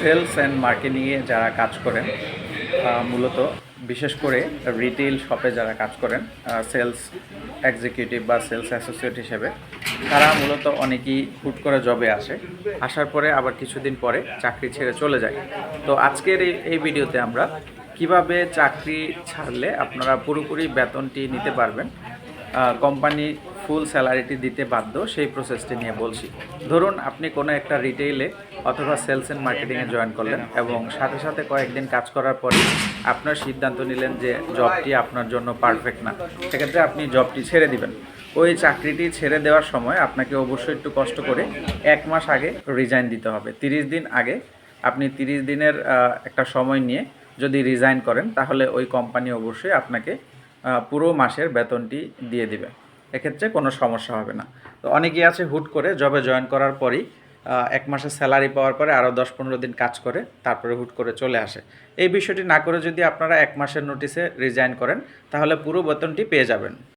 Sales and মার্কেটিংয়ে যারা কাজ করেন মূলত বিশেষ করে রিটেল শপে যারা কাজ করেন সেলস এক্সিকিউটিভ বা সেলস অ্যাসোসিয়েট হিসেবে, তারা মূলত অনেকেই হুট করে জবে আসে। আসার পরে আবার কিছুদিন পরে চাকরি ছেড়ে চলে যায়। তো আজকের এই এই ভিডিওতে আমরা কীভাবে চাকরি ছাড়লে আপনারা পুরোপুরি বেতনটি নিতে পারবেন কোম্পানি ফুল স্যালারিটি দিতে বাধ্য, সেই প্রসেসটি নিয়ে বলছি। ধরুন আপনি কোনো একটা রিটেইলে অথবা সেলস অ্যান্ড মার্কেটিংয়ে জয়েন করলেন এবং সাথে সাথে কয়েকদিন কাজ করার পরে আপনার সিদ্ধান্ত নিলেন যে জবটি আপনার জন্য পারফেক্ট না। সেক্ষেত্রে আপনি জবটি ছেড়ে দিবেন। ওই চাকরিটি ছেড়ে দেওয়ার সময় আপনাকে অবশ্যই একটু কষ্ট করে এক মাস আগে রিজাইন দিতে হবে। তিরিশ দিন আগে আপনি তিরিশ দিনের একটা সময় নিয়ে যদি রিজাইন করেন, তাহলে ওই কোম্পানি অবশ্যই আপনাকে পুরো মাসের বেতনটি দিয়ে দিবে। এক্ষেত্রে কোনো সমস্যা হবে না। তো অনেকেই আছে হুট করে জবে জয়েন করার পরই এক মাসে স্যালারি পাওয়ার পরে আরও দশ পনেরো দিন কাজ করে, তারপরে হুট করে চলে আসে। এই বিষয়টি না করে যদি আপনারা এক মাসের নোটিসে রিজাইন করেন, তাহলে পুরো বেতনটি পেয়ে যাবেন।